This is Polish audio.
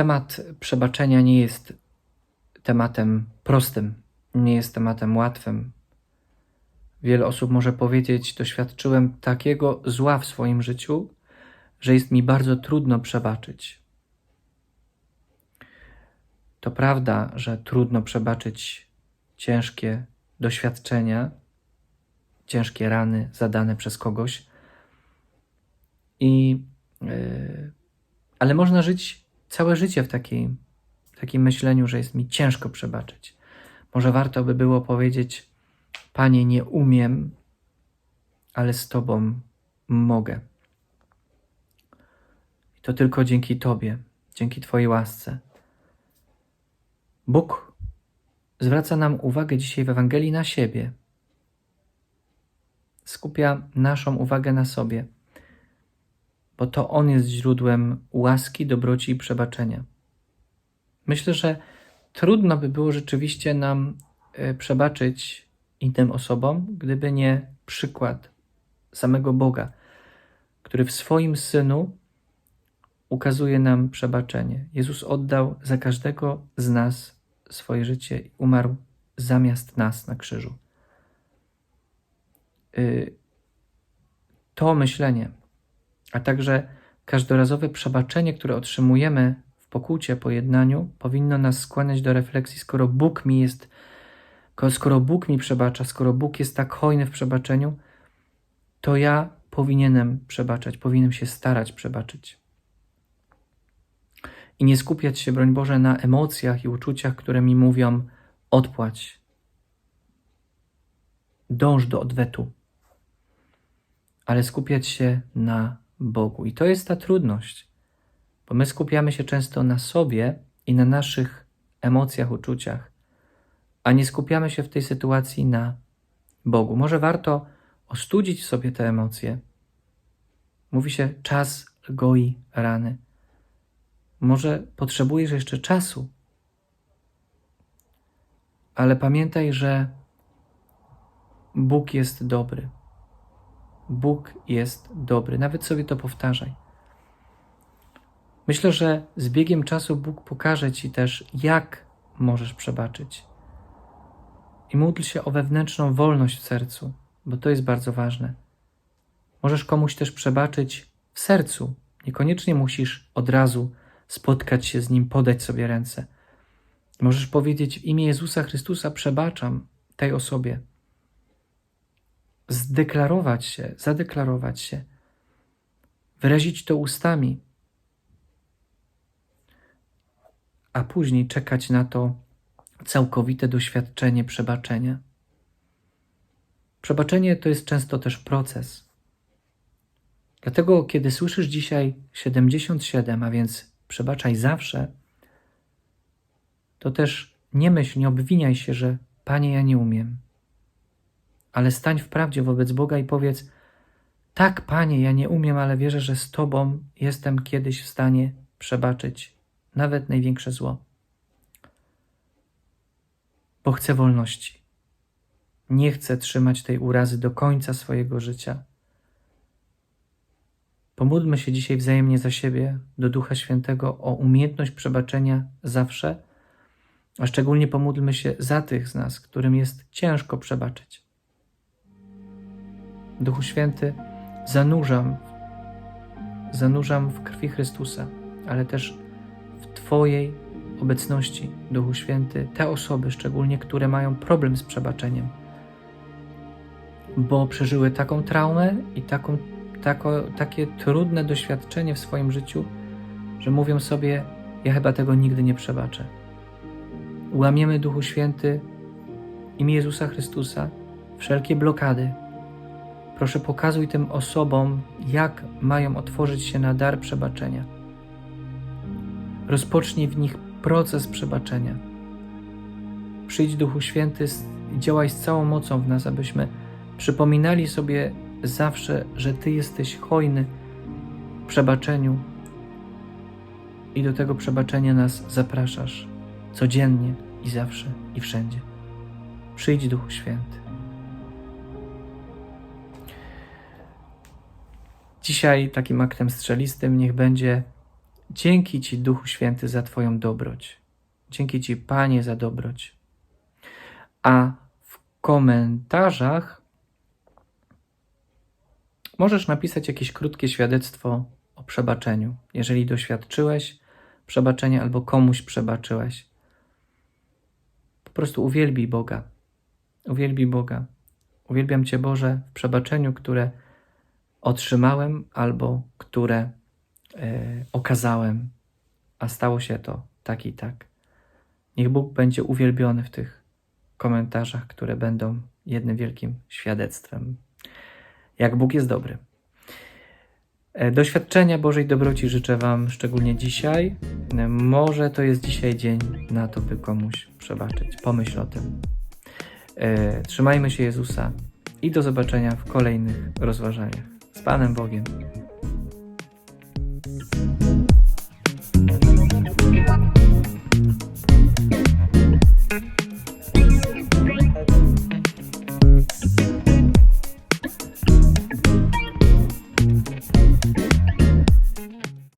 Temat przebaczenia nie jest tematem prostym, nie jest tematem łatwym. Wiele osób może powiedzieć: Doświadczyłem takiego zła w swoim życiu, że jest mi bardzo trudno przebaczyć. To prawda, że trudno przebaczyć ciężkie doświadczenia, ciężkie rany zadane przez kogoś. I, yy, ale można żyć całe życie w takiej, takim myśleniu, że jest mi ciężko przebaczyć. Może warto by było powiedzieć: Panie, nie umiem, ale z Tobą mogę. I to tylko dzięki Tobie, dzięki Twojej łasce. Bóg zwraca nam uwagę dzisiaj w Ewangelii na siebie. Skupia naszą uwagę na sobie, bo to On jest źródłem łaski, dobroci i przebaczenia. Myślę, że trudno by było rzeczywiście nam e, przebaczyć innym osobom, gdyby nie przykład samego Boga, który w swoim synu ukazuje nam przebaczenie. Jezus oddał za każdego z nas swoje życie i umarł zamiast nas na krzyżu. Y, to myślenie, a także każdorazowe przebaczenie, które otrzymujemy w pokucie, pojednaniu, powinno nas skłaniać do refleksji, skoro Bóg mi jest, skoro Bóg mi przebacza, skoro Bóg jest tak hojny w przebaczeniu, to ja powinienem przebaczać, powinienem się starać przebaczyć. I nie skupiać się, broń Boże, na emocjach i uczuciach, które mi mówią: odpłać, dąż do odwetu, ale skupiać się na Bogu. I to jest ta trudność, bo my skupiamy się często na sobie i na naszych emocjach, uczuciach, a nie skupiamy się w tej sytuacji na Bogu. Może warto ostudzić w sobie te emocje. Mówi się, czas goi rany. Może potrzebujesz jeszcze czasu, ale pamiętaj, że Bóg jest dobry. Bóg jest dobry. Nawet sobie to powtarzaj. Myślę, że z biegiem czasu Bóg pokaże Ci też, jak możesz przebaczyć. I módl się o wewnętrzną wolność w sercu, bo to jest bardzo ważne. Możesz komuś też przebaczyć w sercu. Niekoniecznie musisz od razu spotkać się z Nim, podać sobie ręce. Możesz powiedzieć w imię Jezusa Chrystusa przebaczam tej osobie. Zdeklarować się, zadeklarować się, wyrazić to ustami, a później czekać na to całkowite doświadczenie przebaczenia. Przebaczenie to jest często też proces. Dlatego, kiedy słyszysz dzisiaj 77, a więc przebaczaj zawsze, to też nie myśl, nie obwiniaj się, że Panie, ja nie umiem. Ale stań w prawdzie wobec Boga i powiedz: Tak, Panie, ja nie umiem, ale wierzę, że z Tobą jestem kiedyś w stanie przebaczyć nawet największe zło. Bo chcę wolności. Nie chcę trzymać tej urazy do końca swojego życia. Pomódlmy się dzisiaj wzajemnie za siebie do Ducha Świętego o umiejętność przebaczenia zawsze, a szczególnie pomódlmy się za tych z nas, którym jest ciężko przebaczyć. Duchu Święty, zanurzam, zanurzam w krwi Chrystusa, ale też w Twojej obecności, Duchu Święty, te osoby, szczególnie które mają problem z przebaczeniem, bo przeżyły taką traumę i taką tako, takie trudne doświadczenie w swoim życiu, że mówią sobie: Ja chyba tego nigdy nie przebaczę. Łamiemy Duchu Święty imię Jezusa Chrystusa wszelkie blokady. Proszę, pokazuj tym osobom, jak mają otworzyć się na dar przebaczenia. Rozpocznij w nich proces przebaczenia. Przyjdź Duchu Święty i działaj z całą mocą w nas, abyśmy przypominali sobie zawsze, że Ty jesteś hojny w przebaczeniu i do tego przebaczenia nas zapraszasz codziennie i zawsze i wszędzie. Przyjdź Duchu Święty. Dzisiaj takim aktem strzelistym niech będzie Dzięki Ci, Duchu Święty, za Twoją dobroć. Dzięki Ci, Panie, za dobroć. A w komentarzach możesz napisać jakieś krótkie świadectwo o przebaczeniu, jeżeli doświadczyłeś przebaczenia albo komuś przebaczyłeś. Po prostu uwielbij Boga. Uwielbij Boga. Uwielbiam Cię, Boże, w przebaczeniu, które otrzymałem albo które e, okazałem, a stało się to tak i tak. Niech Bóg będzie uwielbiony w tych komentarzach, które będą jednym wielkim świadectwem. Jak Bóg jest dobry. E, Doświadczenia Bożej dobroci życzę Wam szczególnie dzisiaj. E, Może to jest dzisiaj dzień na to, by komuś przebaczyć. Pomyśl o tym. Trzymajmy się Jezusa i do zobaczenia w kolejnych rozważaniach. Z Panem Bogiem.